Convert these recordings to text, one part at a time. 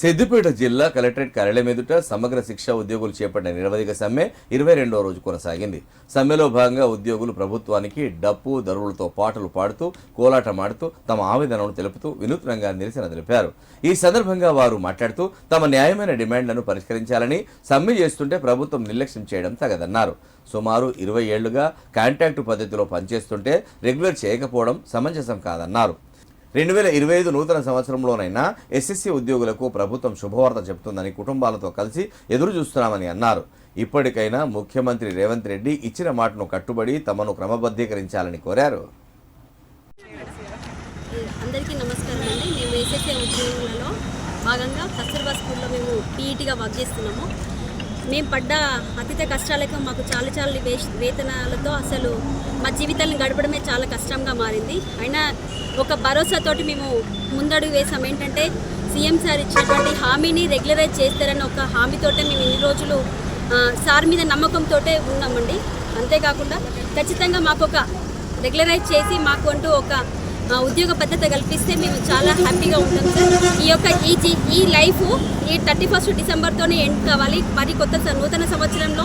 సిద్దిపేట జిల్లా కలెక్టరేట్ కార్యాలయం ఎదుట సమగ్ర శిక్ష ఉద్యోగులు చేపట్టిన నిరవధిక సమ్మె ఇరవై రెండవ రోజు కొనసాగింది. సమ్మెలో భాగంగా ఉద్యోగులు ప్రభుత్వానికి డప్పు దరువులతో పాటలు పాడుతూ కోలాటమాడుతూ తమ ఆవేదనను తెలుపుతూ వినూత్నంగా నిరసన తెలిపారు. ఈ సందర్భంగా వారు మాట్లాడుతూ తమ న్యాయమైన డిమాండ్లను పరిష్కరించాలని సమ్మె చేస్తుంటే ప్రభుత్వం నిర్లక్ష్యం చేయడం తగదన్నారు. సుమారు ఇరవై ఏళ్ళుగా కాంట్రాక్టు పద్ధతిలో పనిచేస్తుంటే రెగ్యులర్ చేయకపోవడం సమంజసం కాదన్నారు. రెండు వేల ఇరవై ఐదు నూతన సంవత్సరంలోనైనా ఎస్ఎస్సీ ఉద్యోగులకు ప్రభుత్వం శుభవార్త చెబుతుందని కుటుంబాలతో కలిసి ఎదురు చూస్తున్నామని అన్నారు. ఇప్పటికైనా ముఖ్యమంత్రి రేవంత్ రెడ్డి ఇచ్చిన మాటను కట్టుబడి తమను క్రమబద్ధీకరించాలని కోరారు. అందరికీ నమస్కారం అండి. మేము ఉద్యోగులలో భాగంగా కస్తూర్బా స్కూల్లో మేము పీఈటీగా వర్క్ చేస్తున్నాము. మేము పడ్డ అతిథ కష్టాలకు మాకు చాలా చాలా వే వేతనాలతో అసలు మా జీవితాలను గడపడమే చాలా కష్టంగా మారింది. అయినా ఒక భరోసాతోటి మేము ముందడుగు వేసాం ఏంటంటే సీఎం సార్ ఇచ్చినటువంటి హామీని రెగ్యులరైజ్ చేస్తారని ఒక హామీతోటే మేము ఇన్ని రోజులు సార్ మీద నమ్మకంతో ఉన్నామండి. అంతేకాకుండా ఖచ్చితంగా మాకు ఒక రెగ్యులరైజ్ చేసి మాకు అంటూ ఒక ఉద్యోగ భద్రత కల్పిస్తే మేము చాలా హ్యాపీగా ఉంటాం సార్. ఈ యొక్క ఈ ఈ లైఫ్ ఈ థర్టీ ఫస్ట్ డిసెంబర్తోనే ఎండ్ కావాలి. మరి కొత్త నూతన సంవత్సరంలో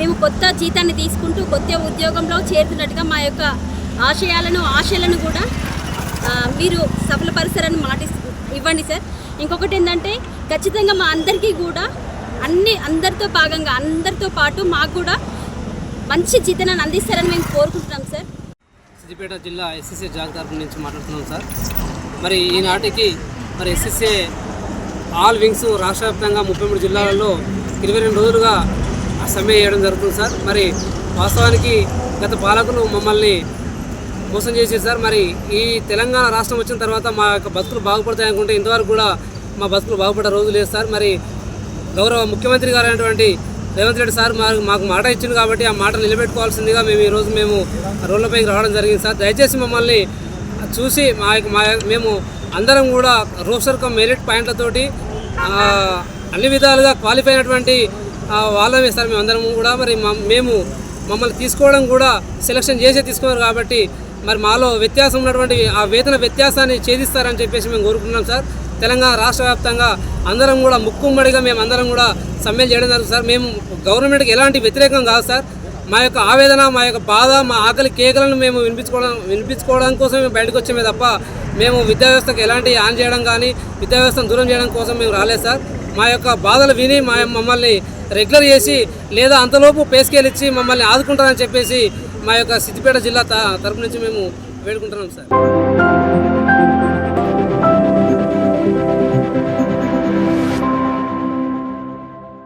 మేము కొత్త జీతాన్ని తీసుకుంటూ కొత్త ఉద్యోగంలో చేరుతున్నట్టుగా మా యొక్క ఆశయాలను ఆశలను కూడా మీరు సఫలపరుస్తారని మాటి ఇవ్వండి సార్. ఇంకొకటి ఏంటంటే ఖచ్చితంగా మా అందరికీ కూడా అన్ని అందరితో భాగంగా అందరితో పాటు మాకు కూడా మంచి జీతాన్ని అందిస్తారని మేము కోరుకుంటున్నాం సార్. సిద్దిపేట జిల్లా ఎస్ఎస్ఏ జాగ్ తరపు నుంచి మాట్లాడుతున్నాం సార్. మరి ఈనాటికి మరి ఎస్ఎస్ఏ ఆల్ వింగ్స్ రాష్ట్ర వ్యాప్తంగా ముప్పై మూడు జిల్లాలలో ఇరవై రెండు రోజులుగా సమ్మె చేయడం జరుగుతుంది సార్. మరి వాస్తవానికి గత పాలకులు మమ్మల్ని మోసం చేసేది సార్ మరి ఈ తెలంగాణ రాష్ట్రం వచ్చిన తర్వాత మా యొక్క బతుకులు బాగుపడతాయి అనుకుంటే ఇంతవరకు కూడా మా బతుకులు బాగుపడే రోజు లేదు సార్. మరి గౌరవ ముఖ్యమంత్రి గారు అయినటువంటి రేవంత్ రెడ్డి సార్ మా మాకు మాట ఇచ్చింది కాబట్టి ఆ మాట నిలబెట్టుకోవాల్సిందిగా మేము ఈరోజు మేము రోడ్లపైకి రావడం జరిగింది సార్. దయచేసి మమ్మల్ని చూసి మా యొక్క మా మేము అందరం కూడా రోస్టర్ కమ్ మెరిట్ పాయింట్లతోటి అన్ని విధాలుగా క్వాలిఫై అయినటువంటి వాళ్ళమే సార్ మేము అందరం కూడా. మరి మేము మమ్మల్ని తీసుకోవడం కూడా సెలక్షన్ చేసే తీసుకున్నారు కాబట్టి మరి మాలో వ్యత్యాసం ఉన్నటువంటి ఆ వేతన వ్యత్యాసాన్ని ఛేదిస్తారని చెప్పేసి మేము కోరుకుంటున్నాం సార్. తెలంగాణ రాష్ట్ర వ్యాప్తంగా అందరం కూడా ముక్కుమ్మడిగా మేము అందరం కూడా సమ్మెలు చేయడం జరుగుతుంది సార్. మేము గవర్నమెంట్కి ఎలాంటి వ్యతిరేకం కాదు సార్. మా యొక్క ఆవేదన మా యొక్క బాధ మా ఆకలి కేకలను మేము వినిపించుకోవడం వినిపించుకోవడం కోసం మేము బయటకు వచ్చామే తప్ప మేము విద్యా వ్యవస్థకు ఎలాంటి ఆన్ చేయడం కానీ విద్యా వ్యవస్థను దూరం చేయడం కోసం మేము రాలేదు సార్. మా యొక్క బాధలు విని మా మమ్మల్ని రెగ్యులర్ చేసి లేదా అంతలోపు పే ఇచ్చి మమ్మల్ని ఆదుకుంటారని చెప్పేసి మా యొక్క సిద్దిపేట జిల్లా త- తరపు నుంచి మేము వేడుకుంటున్నాం సార్.